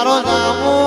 મારો જામુડો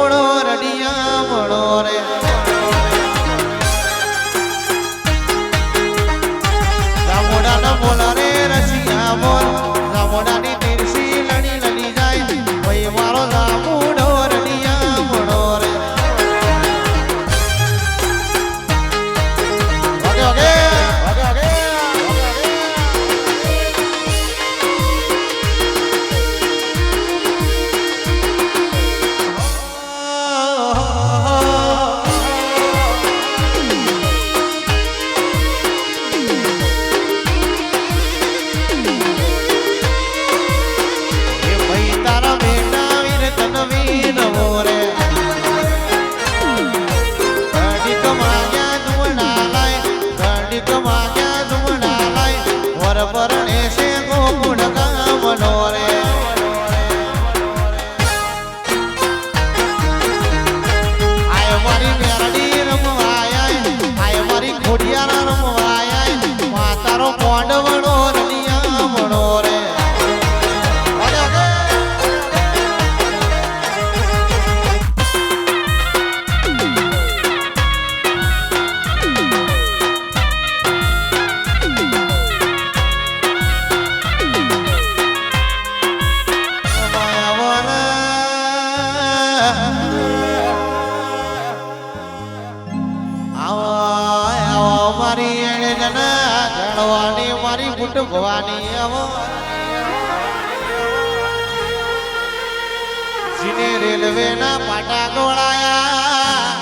જીને રેલવે ના પાટા ગોળાયા.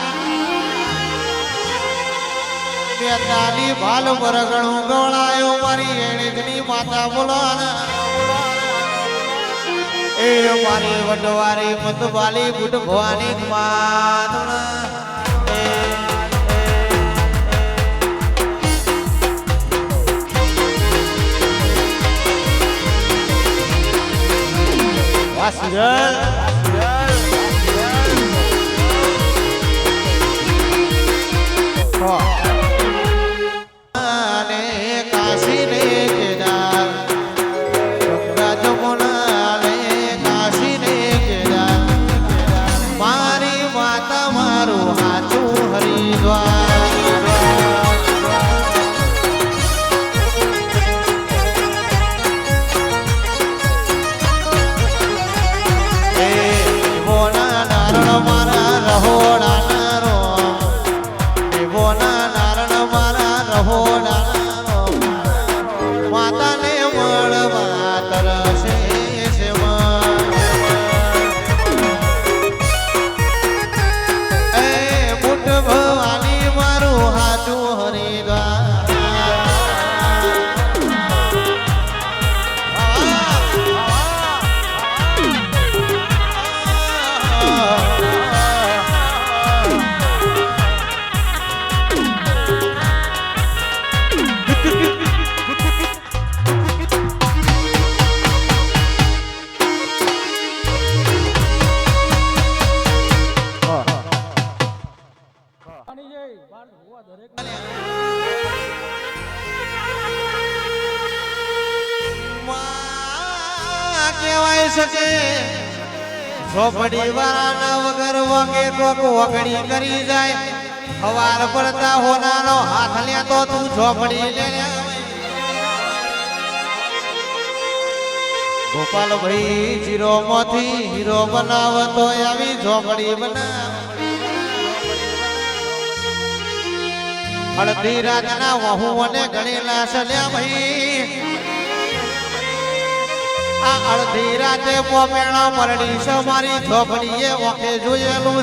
બેતાલી ભાલ બરગણું ગોળાયો, મારી એણે માતા બોલાના એ મારી વડવારી મતવાલી બુટ ભવાની માતણા વાસુદેવ અને કહેવાય શકે ઝોપડી વાળાના વગર વગે કોક વગડી કરી જાય હવાર પડતા હોનાનો હાથ લે તો તું ઝોપડી લે. ગોપાલભાઈ જીરો માંથી હીરો બનાવતો આવી ઝોપડી બનાવ હળદી રાતના વહુ અને ગણેલા સલ્યા ભાઈ અડધી રાતે પોમેણા મરડી છે, મારી ઝોપડીએ ઓકે જોયેલું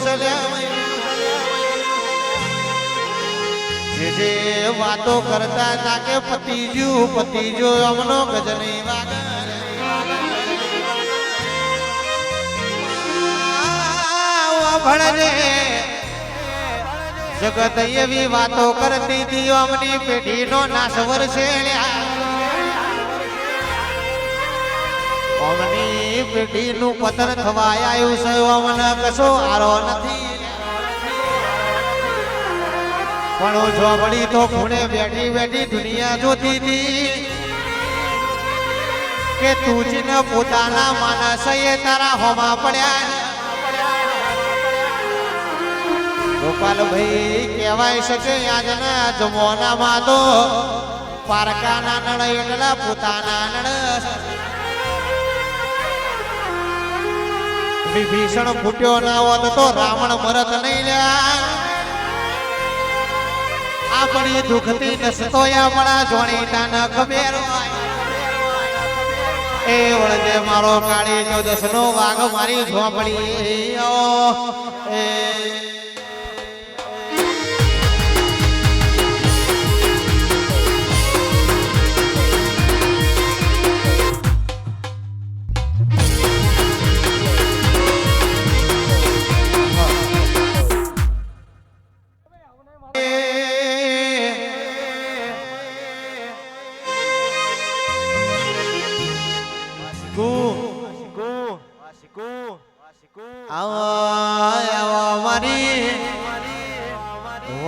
છે જે વાતો કરતા હતા કે પતિજુ પતિજુ અમનો ગજની વાગે જગત એવી વાતો કરતી હતી, અમની પેઢીનો નાશ વરસે અમની પતન થવાય આવ્યું છે અમને કશો આરો નથી. પણ ઝોપડી તો ખૂણે બેઠી બેઠી દુનિયા જોતી હતી. કે તુજીને પોતાના માનસ એ તારા હોમાં પડ્યા. ગોપાલભાઈ કહેવાય શકે આજના જમવાનામાં તો પારકાના નળ એટલા પોતાના નળ વિભીષણ ફૂટ્યો ના હોત તો રાવણ મરત નહીં આપણી દુઃખતી નસતો આપણા જોણી તાના ખબેર એ વળજે મારો કાળી ચૌદસ નો વાઘ મારી ઝોપડી એ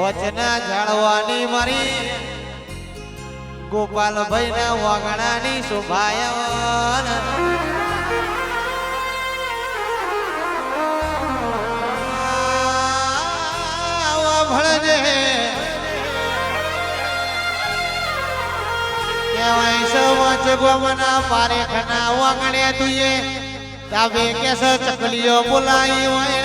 વચના જાળવાની મારી. ગોપાલભાઈ ના વાગણાની શોભાયવન. આવો ભળજે કહેવાય સવચ ગોમના પારેખના વાગણે તુએ. તાબે કેસ ચકલીઓ બોલાઈ હોય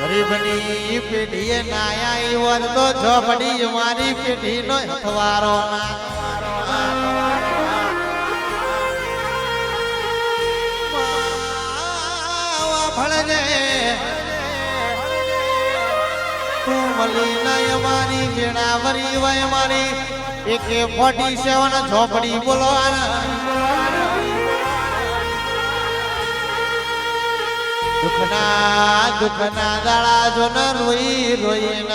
ગરીબની પેઢીએ નાયા વર તો ઝોપડી મારી પેઢીનો હથવારો ના. ભળજે. તું મળી નય મારી સેવન ઝોપડી બોલવાના. દુખના દુખના દાડા જો ન રોઈ રોઈ ન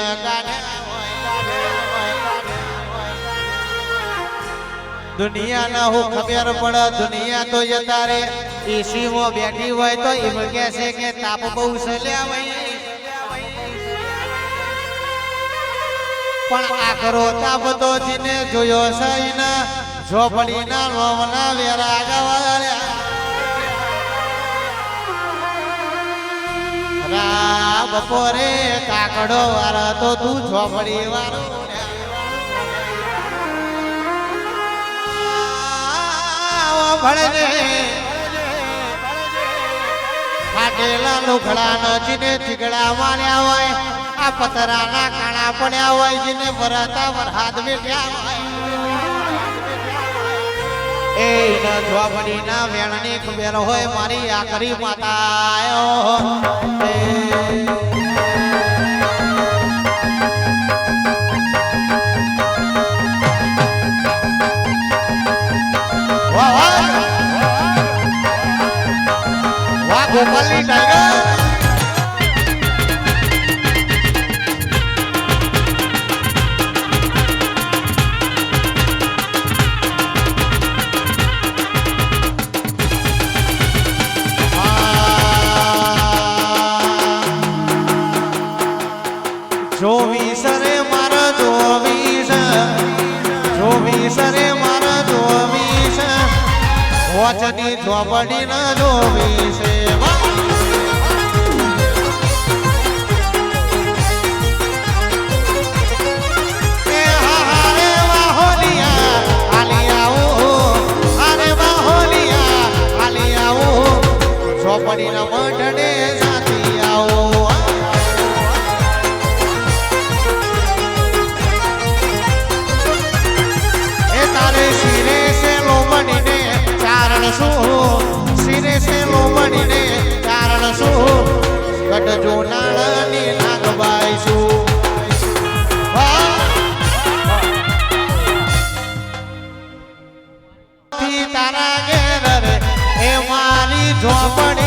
દુનિયા ના હું ખબર પડે, દુનિયા તો જતા રે એસી માં બેઠી હોય તો એમ કે છે કે તાપ બહુ સલ્યા હોય પણ આકરો તાપ તો જીને જોયો છે ને ઝોપડી ના લોમના વેરા ગવાળ્યા રા બપોરે કાકડો વાર તો તું ઝોપડી વાળો આવો ભળજે, ફાટેલા માર્યા હોય, આ પતરાના કાણા પડ્યા હોય, જીને ભરાતા વરહાદ બેઠ્યા હોય. એ ન ઝોપડી ના ખબર હોય મારી આકરી માતા ઝોપડી ના જોવીસ એ હા રે વાહોલિયા તારા ઘેર રે. એ મારી ઝોપડી